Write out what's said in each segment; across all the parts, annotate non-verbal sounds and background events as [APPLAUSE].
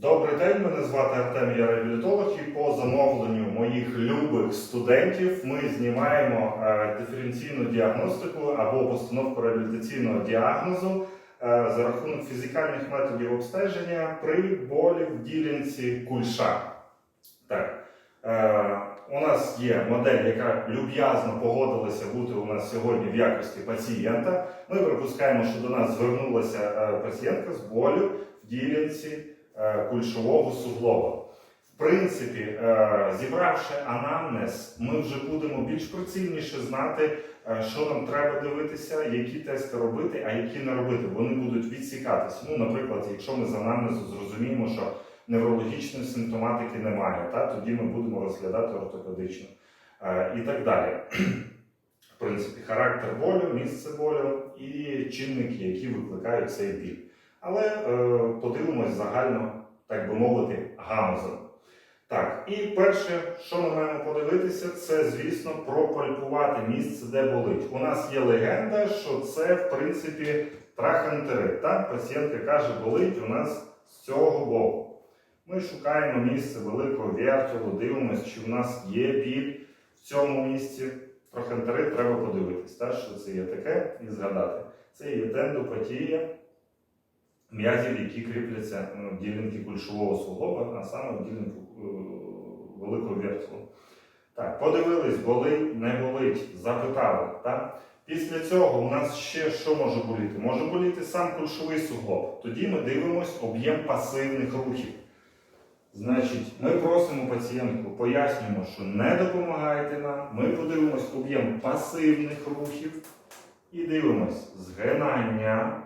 Добрий день, мене звати Артем, я реабілітолог, і по замовленню моїх любих студентів ми знімаємо е, диференційну діагностику або постановку реабілітаційного діагнозу е, за рахунок фізикальних методів обстеження при болі в ділянці кульша. Так. Е, у нас є модель, яка люб'язно погодилася бути у нас сьогодні в якості пацієнта. Ми припускаємо, що до нас звернулася пацієнтка з болю в ділянці кульшового суглоба. В принципі, е, зібравши анамнез, ми вже будемо більш прицільніше знати, е, що нам треба дивитися, які тести робити, а які не робити. Вони будуть відсікатися. Ну, наприклад, якщо ми з анамнезу зрозуміємо, що неврологічної симптоматики немає, та, тоді ми будемо розглядати ортопедично е, і так далі. В принципі, характер болю, місце болю і чинники, які викликають цей біль. Але е, подивимось загально, так би мовити, гамузом. Так, і перше, що ми маємо подивитися, це, звісно, пропальпувати місце, де болить. У нас є легенда, що це, в принципі, трахентерит. Так? Пацієнтка каже, болить у нас з цього боку. Ми шукаємо місце великого вертілу, дивимося, чи в нас є біль в цьому місці. Трохентерит треба подивитись, так, що це є таке, і згадати. Це є тендопатія м'язів, які кріпляться ну, в ділянки кульшового суглоба, а саме в ділянку е, великого вертілу. Так, подивились, болить, не болить, запитали. Так? Після цього у нас ще що може боліти? Може боліти сам кульшовий суглоб. Тоді ми дивимося об'єм пасивних рухів. Значить, ми просимо пацієнтку, пояснюємо, що не допомагайте нам. Ми подивимось об'єм пасивних рухів і дивимось згинання,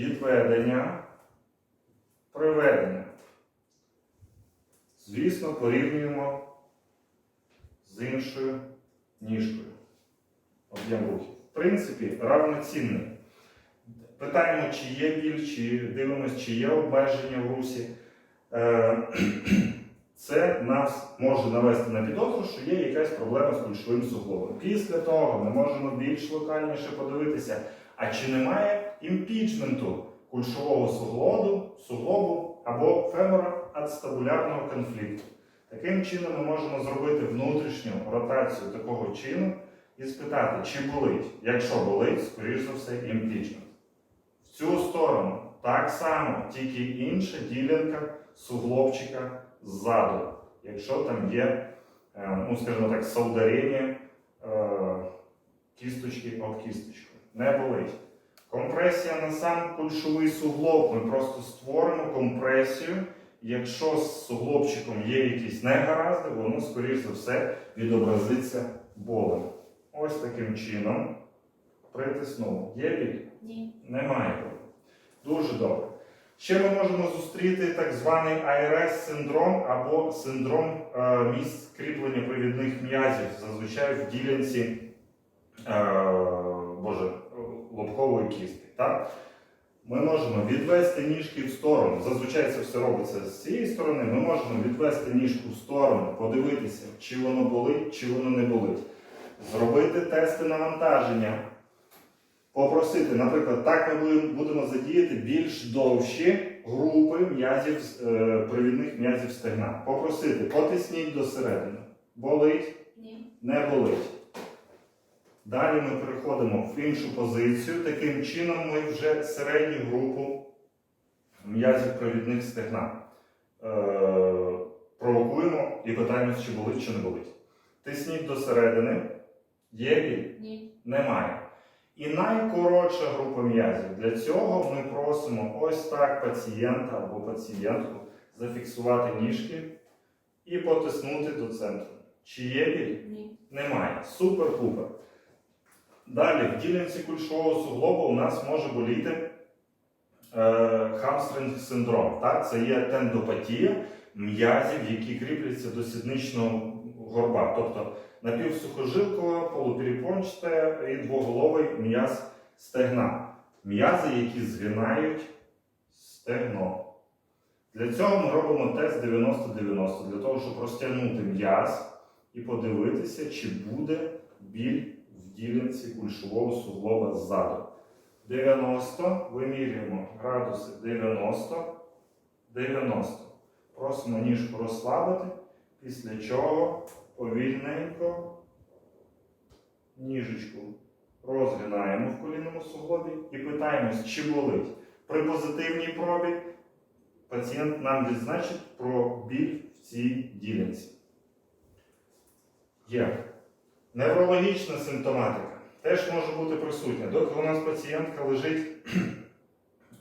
відведення, приведення. Звісно, порівнюємо з іншою ніжкою. Об'єм рухів. В принципі, равноцінний. Питаємо, чи є біль, чи дивимось, чи є обмеження в русі. Е, [CLEARS THROAT] Це нас може навести на підозру, що є якась проблема з кульшовим суглобом. Після того ми можемо більш локальніше подивитися, а чи немає імпічменту кульшового суглобу, суглобу або фемороацтабулярного конфлікту. Таким чином ми можемо зробити внутрішню ротацію такого чину і спитати, чи болить. Якщо болить, скоріш за все, імпічмент. В цю сторону так само, тільки інша ділянка суглобчика ззаду, якщо там є, е, ну скажімо так, солдарення е, кісточки об кісточку. Не болить. Компресія на сам кульшовий суглоб. Ми просто створимо компресію. Якщо з суглобчиком є якісь негаразди, воно, скоріш за все, відобразиться болем. Ось таким чином притиснув. Є біль? Ні. Немає. Дуже добре. Ще ми можемо зустріти так званий АРС-синдром або синдром е, місць кріплення привідних м'язів, зазвичай в ділянці е, боже, лобкової кістки. Так? Ми можемо відвести ніжки в сторону. Зазвичай це все робиться з цієї сторони. Ми можемо відвести ніжку в сторону, подивитися, чи воно болить, чи воно не болить. Зробити тести навантаження. Попросити, наприклад, так ми будемо- задіяти більш довші групи м'язів, е, привідних м'язів стегна. Попросити, потисніть до середини. Болить, Ні. не болить. Далі ми переходимо в іншу позицію. Таким чином ми вже середню групу м'язів провідних стегна е, провокуємо і питаємось, чи болить, чи не болить. Тисніть до середини. Є біль? Ні. Немає. І найкоротша група м'язів. Для цього ми просимо ось так пацієнта або пацієнтку зафіксувати ніжки і потиснути до центру. Чи є біль? Ні. Немає. Супер-пупер. Далі, в ділянці кульшового суглобу у нас може боліти е, хамстринг синдром. Так? Це є тендопатія м'язів, які кріпляться до сідничного горба. Тобто напівсухожилкове, полуперепончате і двоголовий м'яз стегна. М'язи, які згинають стегно. Для цього ми робимо тест 90-90, для того, щоб розтягнути м'яз і подивитися, чи буде біль ділянці кульшового суглоба ззаду. 90, вимірюємо градуси 90. 90. Просимо ніжку розслабити, після чого повільненько ніжечку розгинаємо в колінному суглобі і питаємось, чи болить. При позитивній пробі пацієнт нам відзначить про біль в цій ділянці. Є. Неврологічна симптоматика теж може бути присутня. Доки у нас пацієнтка лежить [CLEARS THROAT]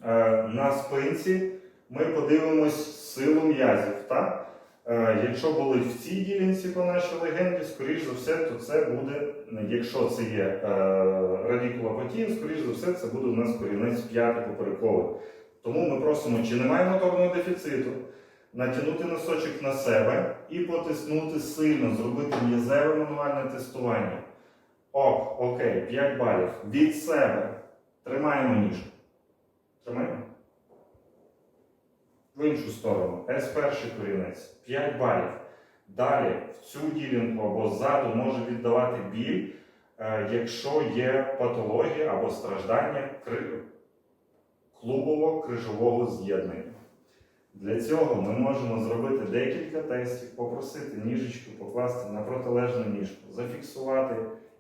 е, на спинці, ми подивимось силу м'язів. Так? Е, якщо болить в цій ділянці по нашій легенді, скоріш за все, то це буде, якщо це є е, радикулопатія, скоріш за все, це буде у нас корінець п'яти поперековий. Тому ми просимо, чи немає моторного дефіциту, натягнути носочок на себе і потиснути сильно, зробити м'язеве мануальне тестування. Ок, окей, 5 балів. Від себе. Тримаємо ніжку. Тримаємо. В іншу сторону. С перший корінець. 5 балів. Далі в цю ділянку або ззаду може віддавати біль, е, якщо є патологія або страждання клубово-крижового з'єднання. Для цього ми можемо зробити декілька тестів, попросити ніжечку покласти на протилежну ніжку, зафіксувати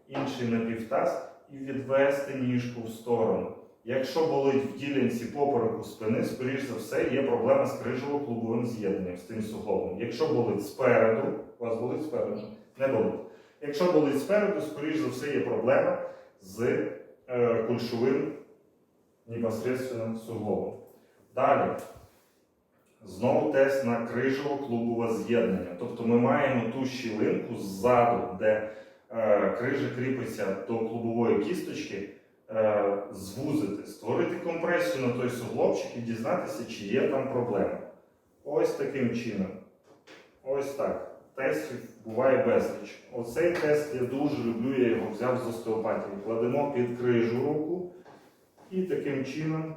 інший напівтаз і відвести ніжку в сторону. Якщо болить в ділянці попереку спини, скоріш за все, є проблема з крижово-клубовим з'єднанням з тим суглобом. Якщо болить спереду, у вас болить спереду? Не болить. Якщо болить спереду, скоріш за все, є проблема з е, кульшовим непосредственно суглобом. Далі. Знову тест на крижово-клубове з'єднання. Тобто ми маємо ту щілинку ззаду, де е, крижа кріпиться до клубової кісточки, е, звузити, створити компресію на той суглобчик і дізнатися, чи є там проблема. Ось таким чином. Ось так. Тестів буває безліч. Оцей тест я дуже люблю, я його взяв з остеопатії. Кладемо під крижу руку і таким чином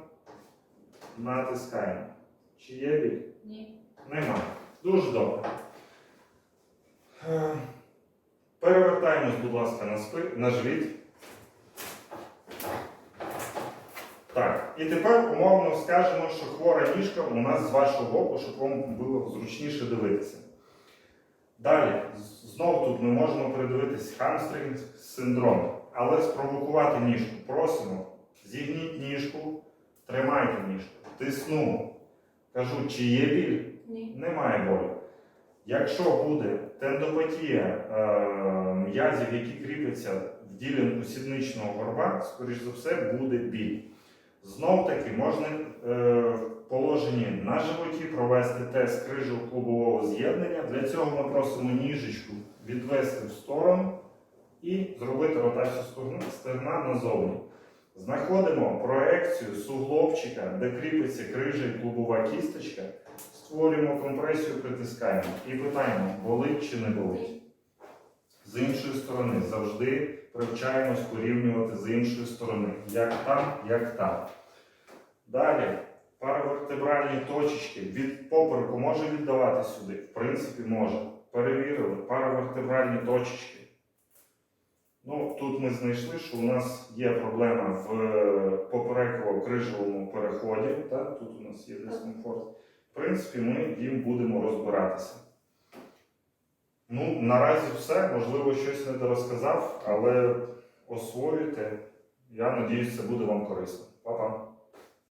натискаємо. Чи є біль? Ні. Нема. Дуже добре. Е, Перевертаємось, будь ласка, на, спи... на живіт. Так, і тепер умовно скажемо, що хвора ніжка у нас з вашого боку, щоб вам було зручніше дивитися. Далі, знову тут ми можемо придивитись хамстринг синдром, але спровокувати ніжку. Просимо, зігніть ніжку, тримайте ніжку, тисну. Кажу, чи є біль? Ні. Немає болю. Якщо буде тендопатія е, м'язів, які кріпляться в ділянку сідничного горба, скоріш за все, буде біль. Знов таки можна е, в положенні на животі провести тест крижу клубового з'єднання. Для цього ми просимо ніжечку відвести в сторону і зробити ротацію стегна, назовні. Знаходимо проекцію суглобчика, де кріпиться крижа і клубова кісточка. Створюємо компресію, притискаємо і питаємо, болить чи не болить. З іншої сторони завжди привчаємось порівнювати з іншої сторони. Як там, як там. Далі паравертебральні точечки від попереку може віддавати сюди? В принципі, може. Перевірили паравертебральні точечки. Ну, тут ми знайшли, що у нас є проблема в попереково-крижовому переході. Так? Тут у нас є дискомфорт. В принципі, ми їм будемо розбиратися. Ну, наразі все. Можливо, щось не дорозказав, але освоюйте. Я надіюсь, це буде вам корисно. Па-па!